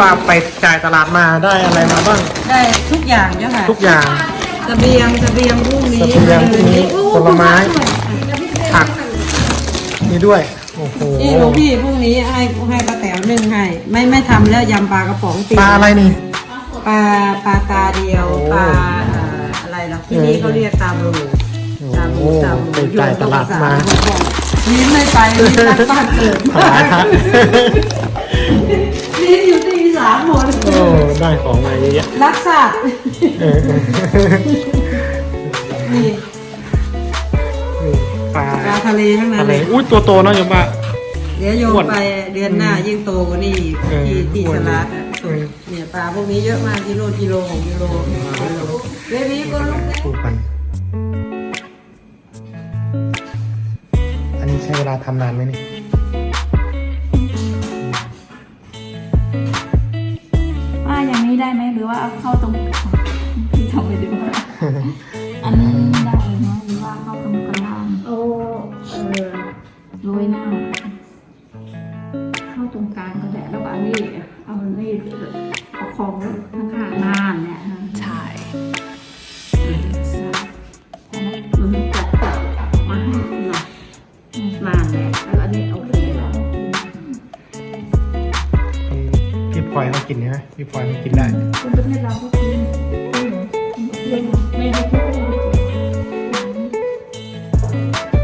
ป้าไปจ่ายตลาดมาได้อะไรมาบ้าง ได้ทุกอย่างเจ้าค่ะทุกอย่าง เสบียงเสบียงพรุ่งนี้เสบียงพรุ่งนี้ผลไม้ผักนี่ด้วยโอ้โหนี่หลวงพี่พรุ่งนี้ให้ให้ป้าแต๋วนึ่งให้ไม่ไม่ทำแล้วยำปลากระป๋องตีปลาอะไรนี่ปลาปลาตาเดียวโอ้ปลาเอ่ออะไรล่ะที่นี่เขาเรียกตาหมูตาหมูโอ้ตาหมูไปจ่ายตลาดมานี่ไม่ไปนี่รักบ้านเกิดถวายพระนี่อยู่ ที่อีสานหมดโอ้ได้ของมาเยอะแยะรักสัตว์เออเออนี่นี่ปลาปลาทะเลทั้งนั้นอะไรเลยอุ้ยตัวโตเนอะโยมป้าเดี๋ยวโยมอ้วนไปเดือนหน้ายิ่งโตกว่านี่อีกเออที่ที่อ้วสนลัดอะเออ เนี่ยปลาพวกนี้เยอะมากกิโลกิโลของกิโลเบบี้ก็ลูกเล็กดูกัน อันนี้ใช้เวลาทำนานไหมนี่ว่าอย่ ได้ไหมหรือว่าเอาเข้าตรงที่ทำไปดีกว่าอันนี้ได้ไหมหรือว่าเข้าตรงกลางโอ้เออโรยหน้า เข้าตรงกลางก็ได้แล้วก็อันนี้เอาอันนี้เอาของข้าง ลอยเขากินใช่ไหมพี่พลอยเขากินได้คนประเทศเราก็กินไม่ได้พูด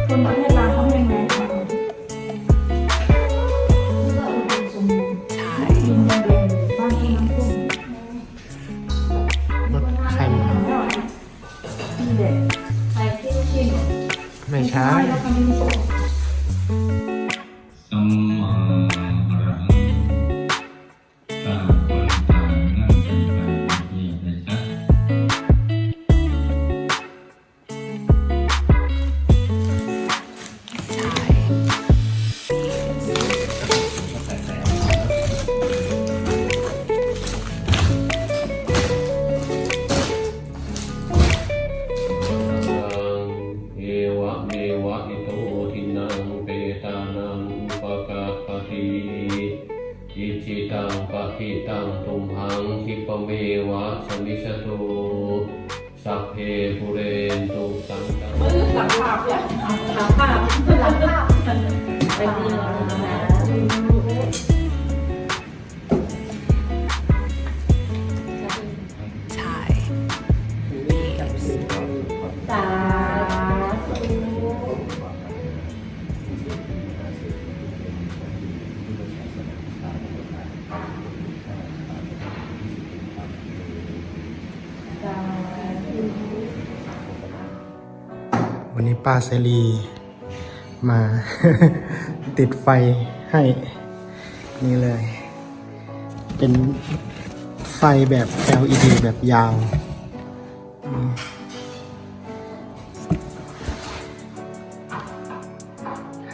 คนประเทศเราเขาแห้งแรงกว่าใช่กินแรงๆบ้านที่น้ำท่วมรสไข่นี่แหมไม่ใช่ เมวะสมิชตุสัพเพปุเรนตุสังกปะวันนี้ ป้าเซรีมา ติดไฟให้ นี่เลย เป็นไฟแบบ LED แบบยาว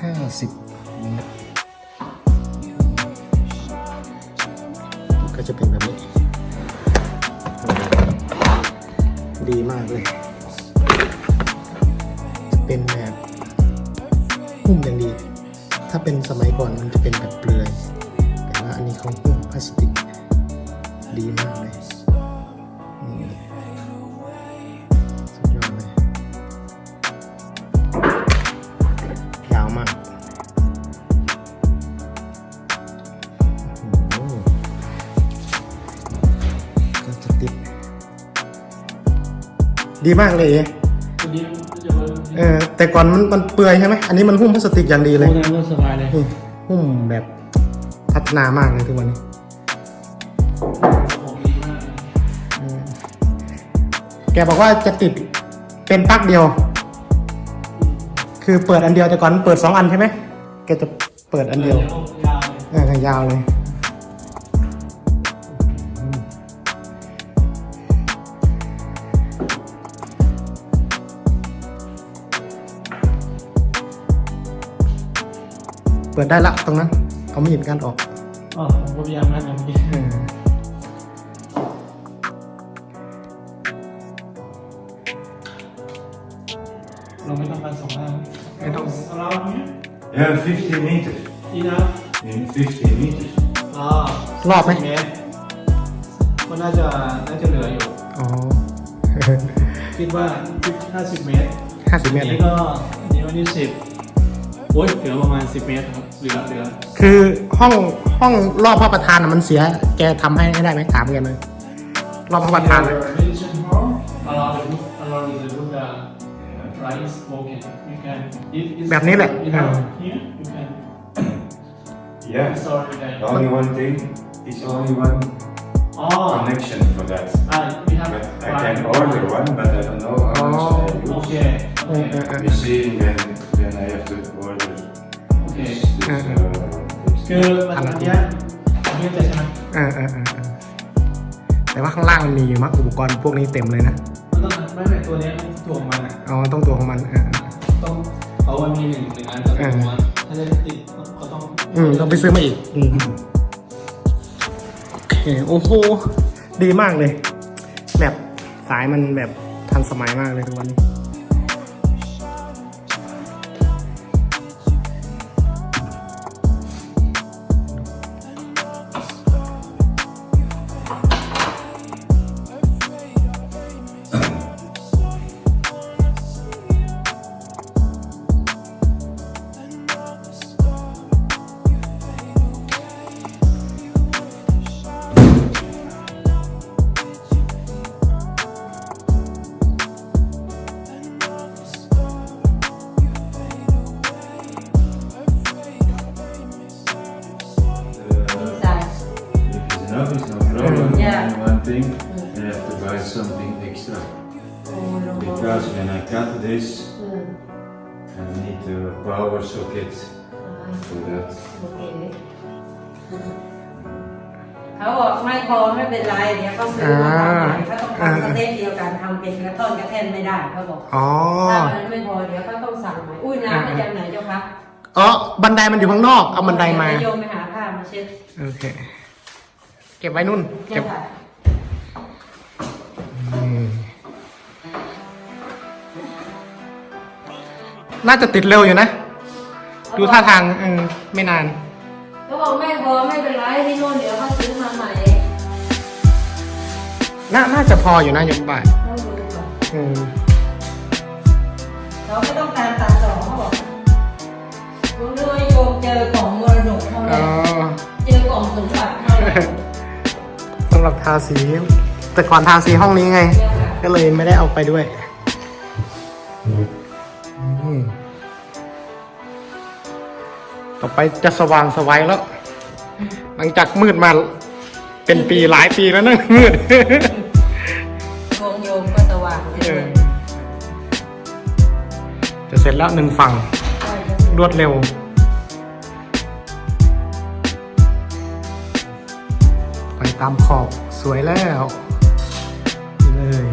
ห้าสิบเมตรก็จะเป็นแบบนี้ ดีมากเลย เป็นแบบหุ้มอย่างดี ถ้าเป็นสมัยก่อนมันจะเป็นแบบเปลือย แต่ว่าอันนี้เขาหุ้มพลาสติกดีมากเลยนี่สุดยอดเลยยาวมากโอ้โหก็จะติดดีมากเลยเอ๊ะเออแต่ก่อนมันมันเปื่อยใช่ไหมอันนี้มันหุ้มพลาสติกอย่างดีเลย โอ้นั่งรถสบายเลย นี่หุ้มแบบพัฒนามากเลยทุกวันนี้เออแกบอกว่าจะติดเป็นปลั๊กเดียว คือเปิดอันเดียวแต่ก่อนมันเปิดสองอันใช่ไหมแกจะเปิดอันเดียวเออยาวเลย ปิดได้ละตรงนั้นเอามีดกันออกอ๋อผมก็พยายามนะอย่างเมื่อกี้เออเราไม่ต้องการสองอันไม่ต้องเอาเราอันนี้ Yeah, 15 meters. ดีนะ In 15 meters. อ๋อรอบไหม เมตรมันน่าจะน่าจะเหลืออยู่ อ๋อ คิดว่า50 เมตรห้าสิบเมตรอันเลนี้ยก็อันนี้วันที่10โอ้ยเหลือประมาณ 10 เมตรครับ เหลือเหลือคือห้องห้องรอบพระประธานน่ะมันเสีย แกทำให้ได้ไหมถามแกเลยรอบพระประธาน Meditation hall allow the book allow the Buddha rice spoken you can if it's แบบนี้แหละ you have here you can Yeah. install it there Only one thing. It's only one oh connection for that. ah we have But I one. can order one, but I don't know how much Oh. I use. okay เออ okay เออเออ You see, then then I have to order okay this. this Uh, uh, คือมันอันเนี้ยอันเนี้ยจะใช่ไหมเออเออเออเออแต่ว่าข้างล่างมันมีอยู่มั้งอุปกรณ์พวกนี้เต็มเลยนะมันต้องไม่ไม่ตัวเนี้ยตัวของมันอะอ๋อต้องตัวของมันเออเออ ต้องเขาว่ามีหนึ่งหนึ่งอันแต่ตัวของมันถ้าจะติดก็ต้องอืมต้องไปซื้อมาอีกอืมโอเคโอ้โหดีมากเลยแบบสายมันแบบทันสมัยมากเลยทุกวันนี้ if it's enough, it's no problem. Yeah. And one thing, I have to buy something extra โอ้ลงมา because when I cut this, อืม I need a power socket อ่า for that. โอเคเขาบอกไม่พอไม่เป็นไรเดี๋ยวเขาซื้อมาทำใหม่เขาต้องทำสเต็ปเดียวกันทำเป็นกระท่อนกระแท่นไม่ได้เขาบอกอ๋อถ้ามันไม่พอเดี๋ยวเขาต้องสั่งใหม่อุ้ยน้ำมาจากไหนเจ้าคะอ๋อบันไดมันอยู่ข้างนอกเอาบันไดมาเยวโยมไปหาผ้ามาเช็ดโอเค เก็บไว้นุ่นเนี่เก็ยบค่ะอืมน่าจะติดเร็วอยู่นะ ดูท่าทางเออไม่นานเขาบอกไม่พอไม่เป็นไรที่โน่นเดี๋ยวเขาซื้อมาใหม่น่าน่าจะพออยู่นะยมบ่ายต้องดูก่อนอืมเราไม่ต้องการตัดต่อเขาบอกลุงด้วยโยมเจอกล่องมรดกเท่าอ๋นั้อนเจอกล่องสมบัติเท่านั้นสำหรับทาสี แต่ก่อนทาสีห้องนี้ไงเนี่ยค่ะก็เลยไม่ได้เอาไปด้วยอืมต่อไปจะสว่างสวัยแล้ว หลังจากมืดมาเป็นปีหลายปีแล้วนะมืดดวงโยมก็สว่างเออจะเสร็จแล้วหนึ่งฝั่งรวดเร็ว ตามขอบสวยแล้วเลย